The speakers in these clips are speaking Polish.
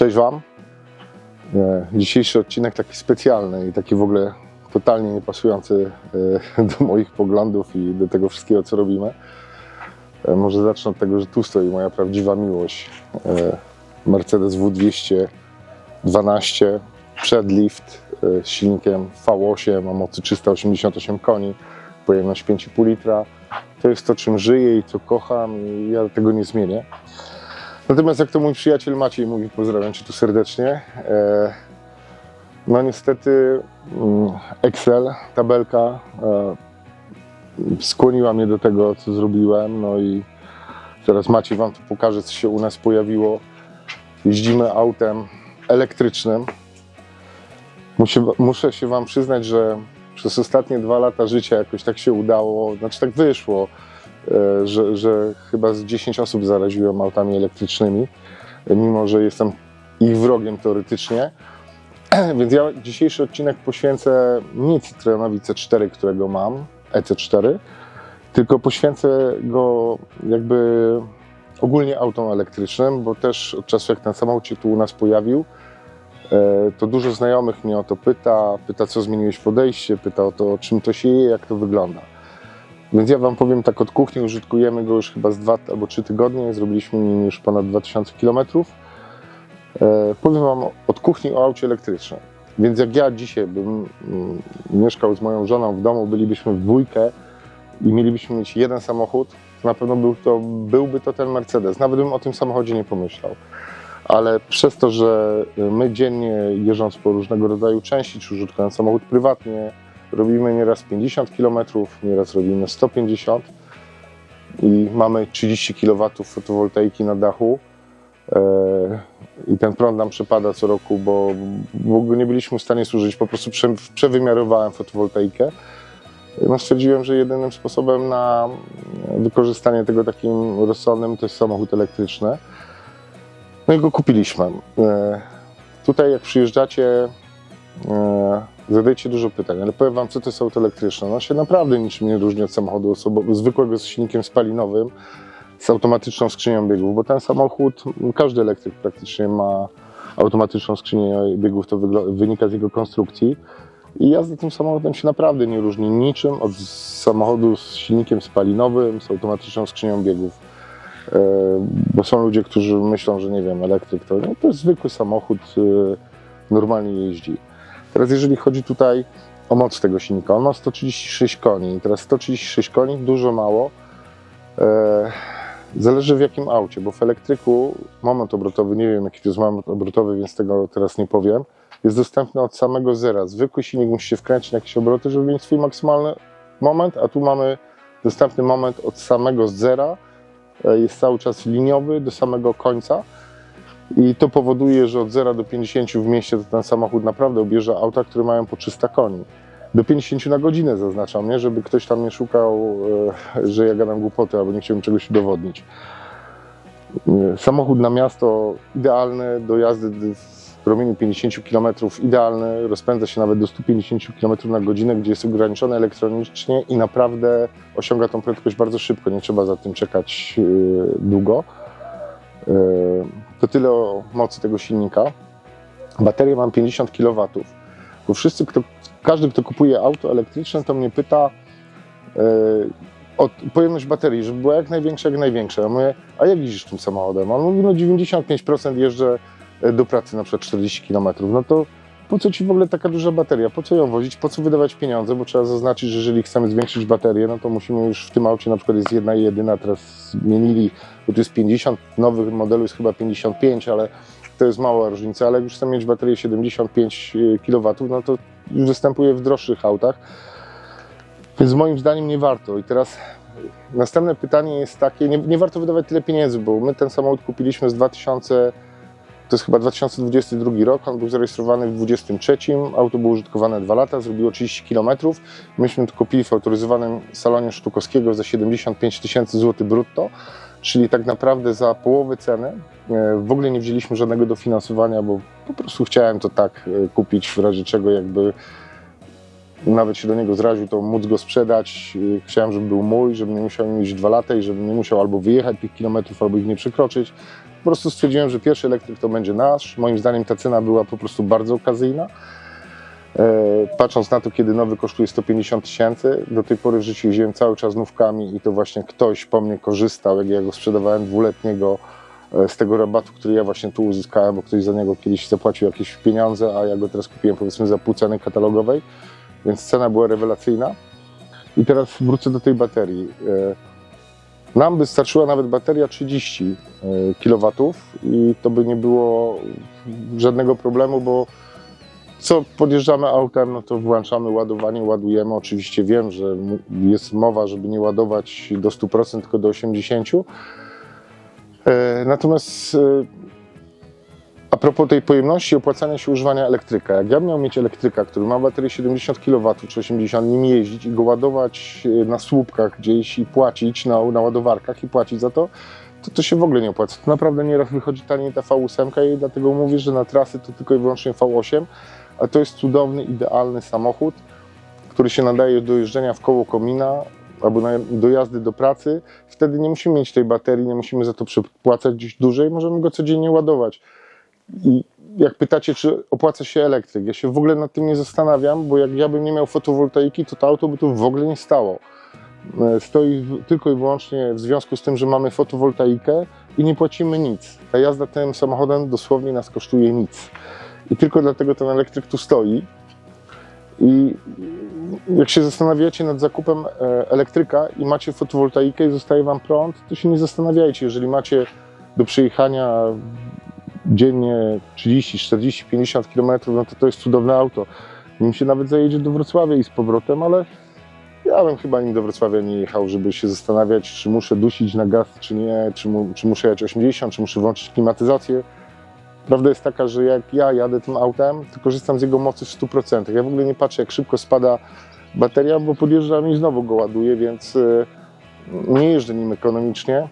Cześć Wam. E, Dzisiejszy odcinek taki specjalny i taki w ogóle totalnie niepasujący e, do moich poglądów i do tego wszystkiego, co robimy. E, Może zacznę od tego, że tu stoi moja prawdziwa miłość. Mercedes W212 przedlift z silnikiem V8 o mocy 388 koni, pojemność 5,5 litra. To jest to, czym żyję i co kocham i ja tego nie zmienię. Natomiast jak to mój przyjaciel Maciej mówi, pozdrawiam Cię tu serdecznie. E, no niestety mm, Excel, tabelka e, skłoniła mnie do tego, co zrobiłem. No i teraz Maciej Wam pokaże, co się u nas pojawiło. Jeździmy autem elektrycznym. Muszę, muszę się Wam przyznać, że przez ostatnie dwa lata życia jakoś tak się udało, znaczy tak wyszło, że, że chyba z 10 osób zaraziłem autami elektrycznymi, mimo że jestem ich wrogiem teoretycznie. Więc ja dzisiejszy odcinek poświęcę nie Citroenowi C4, którego mam, EC4, tylko poświęcę go jakby ogólnie autom elektrycznym, bo też od czasu jak ten samochód się tu u nas pojawił, e, to dużo znajomych mnie o to pyta, pyta co zmieniłeś podejście, pyta o to czym to się je, jak to wygląda. Więc ja Wam powiem tak od kuchni, użytkujemy go już chyba z dwa albo trzy tygodnie, zrobiliśmy nim już ponad 2000 km. E, powiem Wam od kuchni o aucie elektrycznym. Więc jak ja dzisiaj bym mm, mieszkał z moją żoną w domu, bylibyśmy w dwójkę i mielibyśmy mieć jeden samochód, to na pewno był to, byłby to ten Mercedes. Nawet bym o tym samochodzie nie pomyślał. Ale przez to, że my dziennie jeżdżąc po różnego rodzaju części, czy użytkując samochód prywatnie, robimy nieraz 50 km, nieraz robimy 150 i mamy 30 kW fotowoltaiki na dachu. E, I ten prąd nam przepada co roku, bo ogóle nie byliśmy w stanie służyć. Po prostu prze, przewymiarowałem fotowoltaikę. No stwierdziłem, że jedynym sposobem na wykorzystanie tego takim rozsądnym to jest samochód elektryczny. No i go kupiliśmy. E, Tutaj jak przyjeżdżacie, zadajcie dużo pytań, ale powiem Wam, co to jest auto elektryczne. No się naprawdę niczym nie różni od samochodu osobo- zwykłego z silnikiem spalinowym, z automatyczną skrzynią biegów, bo ten samochód, każdy elektryk praktycznie ma automatyczną skrzynię biegów, to wynika z jego konstrukcji. I jazda tym samochodem się naprawdę nie różni niczym od samochodu z silnikiem spalinowym, z automatyczną skrzynią biegów. E, Bo są ludzie, którzy myślą, że nie wiem, elektryk to, no, to jest zwykły samochód, e, normalnie jeździ. Teraz jeżeli chodzi tutaj o moc tego silnika, on ma 136 koni. Teraz 136 koni, dużo, mało. E, Zależy w jakim aucie, bo w elektryku moment obrotowy, nie wiem jaki to jest moment obrotowy, więc tego teraz nie powiem, jest dostępny od samego zera. Zwykły silnik musi się wkręcić na jakieś obroty, żeby mieć swój maksymalny moment, a tu mamy dostępny moment od samego zera. E, Jest cały czas liniowy do samego końca. I to powoduje, że od 0 do 50 w mieście to ten samochód naprawdę obierze auta, które mają po 300 koni. Do 50 na godzinę zaznaczam, nie? żeby ktoś tam nie szukał, e, że ja gadam głupoty albo nie chciałbym czegoś udowodnić. E, Samochód na miasto idealny do jazdy w promieniu 50 km, idealny, rozpędza się nawet do 150 km na godzinę, gdzie jest ograniczony elektronicznie i naprawdę osiąga tą prędkość bardzo szybko, nie trzeba za tym czekać e, długo. To tyle o mocy tego silnika. Baterię mam 50 kW. Bo wszyscy, kto, każdy, kto kupuje auto elektryczne, to mnie pyta e, o pojemność baterii, żeby była jak największa, jak największa. Ja mówię, a jak jeździsz tym samochodem? On mówi, no 95% jeżdżę e, do pracy, na przykład 40 km. No to po co ci w ogóle taka duża bateria? Po co ją wozić? Po co wydawać pieniądze? Bo trzeba zaznaczyć, że jeżeli chcemy zwiększyć baterię, no to musimy już w tym aucie na przykład jest jedna i jedyna, teraz zmienili, bo tu jest 50, nowych modelu jest chyba 55, ale to jest mała różnica, ale już chcemy mieć baterię 75 kW, no to już występuje w droższych autach. Więc moim zdaniem nie warto. I teraz następne pytanie jest takie, nie, nie warto wydawać tyle pieniędzy, bo my ten samochód kupiliśmy z 2000, to jest chyba 2022 rok, on był zarejestrowany w 2023, auto było użytkowane 2 lata, zrobiło 30 km. Myśmy to kupili w autoryzowanym salonie Sztukowskiego za 75 tysięcy złotych brutto, czyli tak naprawdę za połowę ceny. E, W ogóle nie wzięliśmy żadnego dofinansowania, bo po prostu chciałem to tak e, kupić, w razie czego jakby nawet się do niego zraził, to móc go sprzedać. Y, Chciałem, żeby był mój, żebym nie musiał mieć dwa lata i żebym nie musiał albo wyjechać tych kilometrów, albo ich nie przekroczyć. Po prostu stwierdziłem, że pierwszy elektryk to będzie nasz. Moim zdaniem ta cena była po prostu bardzo okazyjna. E, Patrząc na to, kiedy nowy kosztuje 150 tysięcy, do tej pory w życiu jeździłem cały czas nówkami i to właśnie ktoś po mnie korzystał, jak ja go sprzedawałem dwuletniego e, z tego rabatu, który ja właśnie tu uzyskałem, bo ktoś za niego kiedyś zapłacił jakieś pieniądze, a ja go teraz kupiłem powiedzmy za pół ceny katalogowej, więc cena była rewelacyjna. I teraz wrócę do tej baterii. E, Nam by starczyła nawet bateria 30 kW i to by nie było żadnego problemu, bo co podjeżdżamy autem, no to włączamy ładowanie, ładujemy. Oczywiście wiem, że jest mowa, żeby nie ładować do 100%, tylko do 80%. E, Natomiast e, propos tej pojemności opłacania się używania elektryka. Jak ja miał mieć elektryka, który ma baterię 70 kW czy 80, nim jeździć i go ładować e, na słupkach gdzieś i płacić na, na ładowarkach i płacić za to, to to się w ogóle nie opłaca. To naprawdę nieraz wychodzi taniej ta V8 i dlatego mówię, że na trasy to tylko i wyłącznie V8, a to jest cudowny, idealny samochód, który się nadaje do jeżdżenia w koło komina albo do jazdy do pracy. Wtedy nie musimy mieć tej baterii, nie musimy za to przepłacać gdzieś dłużej, możemy go codziennie ładować. Jak pytacie, czy opłaca się elektryk, ja się w ogóle nad tym nie zastanawiam, bo jak ja bym nie miał fotowoltaiki, to to auto by tu w ogóle nie stało. E, Stoi tylko i wyłącznie w związku z tym, że mamy fotowoltaikę i nie płacimy nic. Ta jazda tym samochodem dosłownie nas kosztuje nic. I tylko dlatego ten elektryk tu stoi. I jak się zastanawiacie nad zakupem e, elektryka i macie fotowoltaikę i zostaje Wam prąd, to się nie zastanawiajcie. Jeżeli macie do przejechania dziennie 30, 40, 50 km, no to to jest cudowne auto. Nim się nawet zajedzie do Wrocławia i z powrotem, ale ja bym chyba nim do Wrocławia nie jechał, żeby się zastanawiać, czy muszę dusić na gaz, czy nie, czy, mu, czy muszę jechać 80, czy muszę włączyć klimatyzację. Prawda jest taka, że jak ja jadę tym autem, to korzystam z jego mocy w 100%. Ja w ogóle nie patrzę, jak szybko spada bateria, bo podjeżdżam i znowu go ładuję, więc y, nie jeżdżę nim ekonomicznie.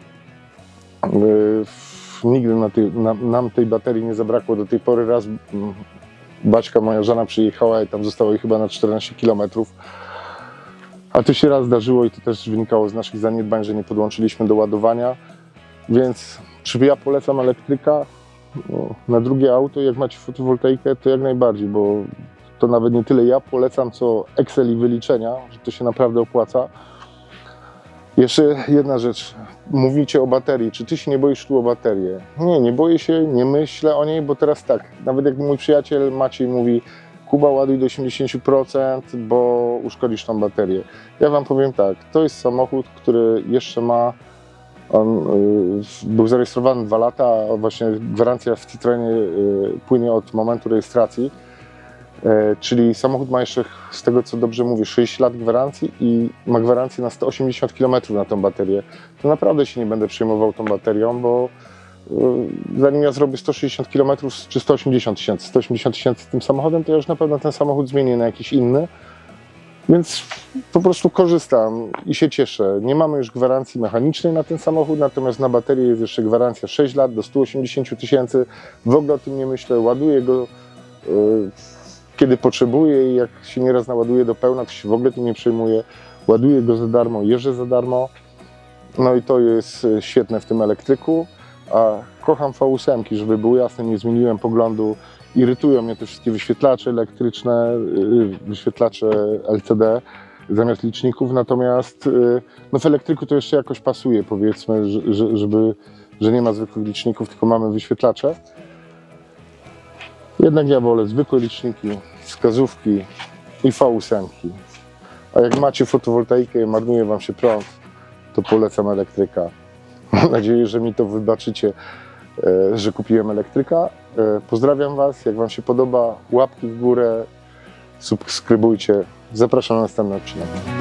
Nigdy na na, nam tej baterii nie zabrakło do tej pory. Raz Baćka, moja żona, przyjechała i tam zostało jej chyba na 14 kilometrów. A to się raz zdarzyło i to też wynikało z naszych zaniedbań, że nie podłączyliśmy do ładowania. Więc czy ja polecam elektryka? No, na drugie auto, jak macie fotowoltaikę, to jak najbardziej, bo to nawet nie tyle ja polecam, co Excel i wyliczenia, że to się naprawdę opłaca. Jeszcze jedna rzecz. Mówicie o baterii. Czy ty się nie boisz tu o baterię? Nie, nie boję się, nie myślę o niej, bo teraz tak, nawet jak mój przyjaciel Maciej mówi, Kuba ładuj do 80%, bo uszkodzisz tą baterię. Ja wam powiem tak, to jest samochód, który jeszcze ma on y, był zarejestrowany dwa lata, właśnie gwarancja w Citroenie y, płynie od momentu rejestracji. E, czyli samochód ma jeszcze, z tego co dobrze mówię, 6 lat gwarancji i ma gwarancję na 180 km na tą baterię. To naprawdę się nie będę przejmował tą baterią, bo y, zanim ja zrobię 160 km czy 180 tysięcy, 180 tysięcy tym samochodem, to ja już na pewno ten samochód zmienię na jakiś inny. Więc po prostu korzystam i się cieszę. Nie mamy już gwarancji mechanicznej na ten samochód, natomiast na baterię jest jeszcze gwarancja 6 lat do 180 tysięcy. W ogóle o tym nie myślę. Ładuję go y, kiedy potrzebuję i jak się nieraz naładuję do pełna, to się w ogóle tym nie przejmuję. Ładuję go za darmo, jeżdżę za darmo. No i to jest y, świetne w tym elektryku. A kocham V8, żeby było jasne, nie zmieniłem poglądu. Irytują mnie te wszystkie wyświetlacze elektryczne, y, wyświetlacze LCD zamiast liczników, natomiast no w elektryku to jeszcze jakoś pasuje, powiedzmy, że, że, żeby, że nie ma zwykłych liczników, tylko mamy wyświetlacze. Jednak ja wolę zwykłe liczniki, wskazówki i V8. A jak macie fotowoltaikę i marnuje Wam się prąd, to polecam elektryka. Mam nadzieję, że mi to wybaczycie, e, że kupiłem elektryka. E, Pozdrawiam Was. Jak Wam się podoba, łapki w górę, subskrybujcie. Zapraszam na następny odcinek.